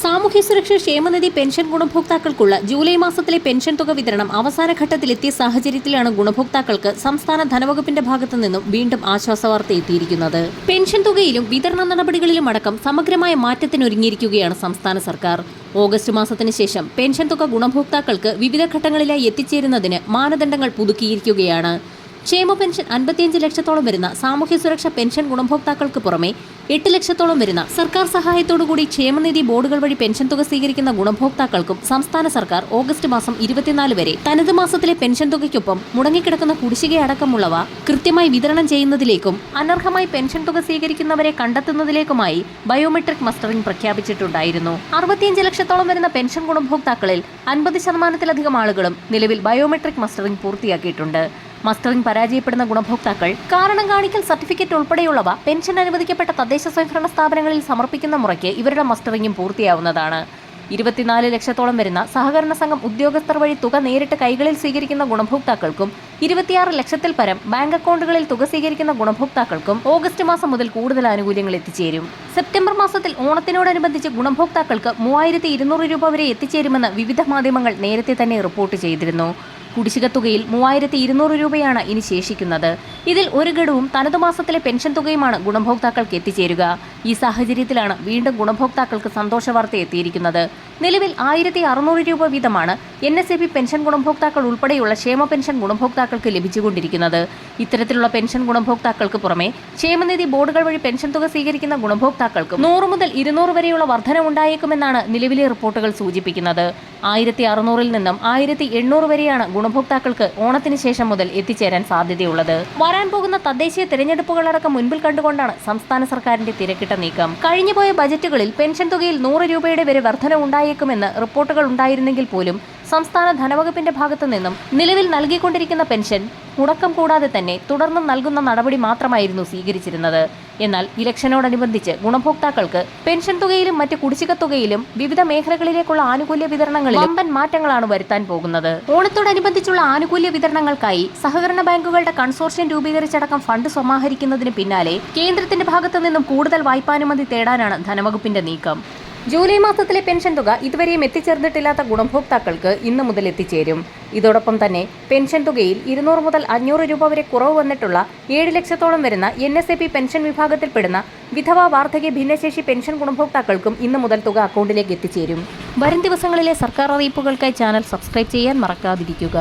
സാമൂഹ്യ സുരക്ഷാ ക്ഷേമനിധി പെൻഷൻ ഗുണഭോക്താക്കൾക്കുള്ള ജൂലൈ മാസത്തിലെ പെൻഷൻ തുക വിതരണം അവസാന ഘട്ടത്തിലെത്തിയ സാഹചര്യത്തിലാണ് ഗുണഭോക്താക്കൾക്ക് സംസ്ഥാന ധനവകുപ്പിന്റെ ഭാഗത്തു നിന്നും വീണ്ടും ആശ്വാസവാർത്ത എത്തിയിരിക്കുന്നത്. പെൻഷൻ തുകയിലും വിതരണ നടപടികളിലും അടക്കം സമഗ്രമായ മാറ്റത്തിനൊരുങ്ങിയിരിക്കുകയാണ് സംസ്ഥാന സർക്കാർ. ഓഗസ്റ്റ് മാസത്തിന് ശേഷം പെൻഷൻ തുക ഗുണഭോക്താക്കൾക്ക് വിവിധ ഘട്ടങ്ങളിലായി എത്തിച്ചേരുന്നതിന് മാനദണ്ഡങ്ങൾ പുതുക്കിയിരിക്കുകയാണ്. ക്ഷേമ പെൻഷൻ അൻപത്തിയഞ്ച് ലക്ഷത്തോളം വരുന്ന സാമൂഹ്യ സുരക്ഷ പെൻഷൻ ഗുണഭോക്താക്കൾക്ക് പുറമെ എട്ട് ലക്ഷത്തോളം വരുന്ന സർക്കാർ സഹായത്തോടുകൂടി ക്ഷേമനിധി ബോർഡുകൾ വഴി പെൻഷൻ തുക സ്വീകരിക്കുന്ന ഗുണഭോക്താക്കൾക്കും സംസ്ഥാന സർക്കാർ ഓഗസ്റ്റ് മാസം ഇരുപത്തിനാല് വരെ തനത് മാസത്തിലെ പെൻഷൻ തുകയ്ക്കൊപ്പം മുടങ്ങിക്കിടക്കുന്ന കുടിശ്ശികയടക്കമുള്ളവ കൃത്യമായി വിതരണം ചെയ്യുന്നതിലേക്കും അനർഹമായി പെൻഷൻ തുക സ്വീകരിക്കുന്നവരെ കണ്ടെത്തുന്നതിലേക്കുമായി ബയോമെട്രിക് മസ്റ്ററിംഗ് പ്രഖ്യാപിച്ചിട്ടുണ്ടായിരുന്നു. അറുപത്തിയഞ്ച് ലക്ഷത്തോളം വരുന്ന പെൻഷൻ ഗുണഭോക്താക്കളിൽ അൻപത് ശതമാനത്തിലധികം ആളുകളും നിലവിൽ ബയോമെട്രിക് മസ്റ്ററിംഗ് പൂർത്തിയാക്കിയിട്ടുണ്ട്. മസ്റ്ററിംഗ് പരാജയപ്പെടുന്ന ഗുണഭോക്താക്കൾ കാരണം കാണിക്കൽ സർട്ടിഫിക്കറ്റ് ഉൾപ്പെടെയുള്ളവ പെൻഷൻ അനുവദിക്കപ്പെട്ട തദ്ദേശ സ്വയംഭരണ സ്ഥാപനങ്ങളിൽ സമർപ്പിക്കുന്ന മുറയ്ക്ക് ഇവരുടെ മസ്റ്ററിംഗും പൂർത്തിയാവുന്നതാണ്. ഇരുപത്തിനാല് ലക്ഷത്തോളം വരുന്ന സഹകരണ സംഘം ഉദ്യോഗസ്ഥർ വഴി തുക നേരിട്ട് കൈകളിൽ സ്വീകരിക്കുന്ന ഗുണഭോക്താക്കൾക്കും ഇരുപത്തിയാറ് ലക്ഷത്തിൽ പരം ബാങ്ക് അക്കൗണ്ടുകളിൽ തുക സ്വീകരിക്കുന്ന ഗുണഭോക്താക്കൾക്കും ഓഗസ്റ്റ് മാസം മുതൽ കൂടുതൽ ആനുകൂല്യങ്ങൾ എത്തിച്ചേരും. സെപ്റ്റംബർ മാസത്തിൽ ഓണത്തിനോടനുബന്ധിച്ച് ഗുണഭോക്താക്കൾക്ക് മൂവായിരത്തി ഇരുന്നൂറ് രൂപ വരെ എത്തിച്ചേരുമെന്ന് വിവിധ മാധ്യമങ്ങൾ നേരത്തെ തന്നെ റിപ്പോർട്ട് ചെയ്തിരുന്നു. കുടിശ്ശിക തുകയിൽ മൂവായിരത്തി ഇരുന്നൂറ് രൂപയാണ് ഇനി ശേഷിക്കുന്നത്. ഇതിൽ ഒരു ഗഡുവും തനതു മാസത്തിലെ പെൻഷൻ തുകയുമാണ് ഗുണഭോക്താക്കൾക്ക് എത്തിച്ചേരുക. ഈ സാഹചര്യത്തിലാണ് വീണ്ടും ഗുണഭോക്താക്കൾക്ക് സന്തോഷ വാർത്ത എത്തിയിരിക്കുന്നത്. നിലവിൽ ആയിരത്തി അറുന്നൂറ് രൂപ വീതമാണ് N S A P pension ഗുണഭോക്താക്കൾ ഉൾപ്പെടെയുള്ള ക്ഷേമ പെൻഷൻ ഗുണഭോക്താക്കൾക്ക് ലഭിച്ചുകൊണ്ടിരിക്കുന്നത്. ഇത്തരത്തിലുള്ള പെൻഷൻ ഗുണഭോക്താക്കൾക്ക് പുറമെ ക്ഷേമനിധി ബോർഡുകൾ വഴി പെൻഷൻ തുക സ്വീകരിക്കുന്ന ഗുണഭോക്താക്കൾക്കും നൂറ് മുതൽ ഇരുന്നൂറ് വരെയുള്ള വർധന ഉണ്ടായേക്കുമെന്നാണ് നിലവിലെ റിപ്പോർട്ടുകൾ സൂചിപ്പിക്കുന്നത്. ആയിരത്തി അറുന്നൂറിൽ നിന്നും ആയിരത്തി എണ്ണൂറ് വരെയാണ് ഗുണഭോക്താക്കൾക്ക് ഓണത്തിന് ശേഷം മുതൽ എത്തിച്ചേരാൻ സാധ്യതയുള്ളത്. വരാൻ പോകുന്ന തദ്ദേശീയ തെരഞ്ഞെടുപ്പുകളടക്കം മുൻപിൽ കണ്ടുകൊണ്ടാണ് സംസ്ഥാന സർക്കാരിന്റെ തിരക്കിട്ട നീക്കം. കഴിഞ്ഞുപോയ ബജറ്റുകളിൽ പെൻഷൻ തുകയിൽ നൂറ് രൂപയുടെ വരെ വർധന ഉണ്ടായേക്കുമെന്ന് റിപ്പോർട്ടുകൾ ഉണ്ടായിരുന്നെങ്കിൽ പോലും സംസ്ഥാന ധനവകുപ്പിന്റെ ഭാഗത്തു നിന്നും നിലവിൽ നൽകിക്കൊണ്ടിരിക്കുന്ന പെൻഷൻ മുടക്കം കൂടാതെ തന്നെ തുടർന്നും നൽകുന്ന നടപടി മാത്രമായിരുന്നു സ്വീകരിച്ചിരുന്നത്. എന്നാൽ ഇലക്ഷനോടനുബന്ധിച്ച് ഗുണഭോക്താക്കൾക്ക് പെൻഷൻ തുകയിലും മറ്റ് കുടിശ്ശിക തുകയിലും വിവിധ മേഖലകളിലേക്കുള്ള ആനുകൂല്യ വിതരണങ്ങളിൽ വമ്പൻ മാറ്റങ്ങളാണ് വരുത്താൻ പോകുന്നത്. ഓണത്തോടനുബന്ധിച്ചുള്ള ആനുകൂല്യ വിതരണങ്ങൾക്കായി സഹകരണ ബാങ്കുകളുടെ കൺസോർഷ്യം രൂപീകരിച്ചടക്കം ഫണ്ട് സമാഹരിക്കുന്നതിന് പിന്നാലെ കേന്ദ്രത്തിന്റെ ഭാഗത്തു നിന്നും കൂടുതൽ വായ്പാനുമതി തേടാനാണ് ധനവകുപ്പിന്റെ നീക്കം. ജൂലൈ മാസത്തിലെ പെൻഷൻ തുക ഇതുവരെയും എത്തിച്ചേർന്നിട്ടില്ലാത്ത ഗുണഭോക്താക്കൾക്ക് ഇന്നു മുതൽ എത്തിച്ചേരും. ഇതോടൊപ്പം തന്നെ പെൻഷൻ തുകയിൽ ഇരുന്നൂറ് മുതൽ അഞ്ഞൂറ് രൂപ വരെ കുറവ് വന്നിട്ടുള്ള ഏഴ് ലക്ഷത്തോളം വരുന്ന N S A P pension വിഭാഗത്തിൽപ്പെടുന്ന വിധവ വാർദ്ധക്യ ഭിന്നശേഷി പെൻഷൻ ഗുണഭോക്താക്കൾക്കും ഇന്നു മുതൽ തുക അക്കൗണ്ടിലേക്ക് എത്തിച്ചേരും. വരും ദിവസങ്ങളിലെ സർക്കാർ അറിയിപ്പുകൾക്കായി ചാനൽ സബ്സ്ക്രൈബ് ചെയ്യാൻ മറക്കാതിരിക്കുക.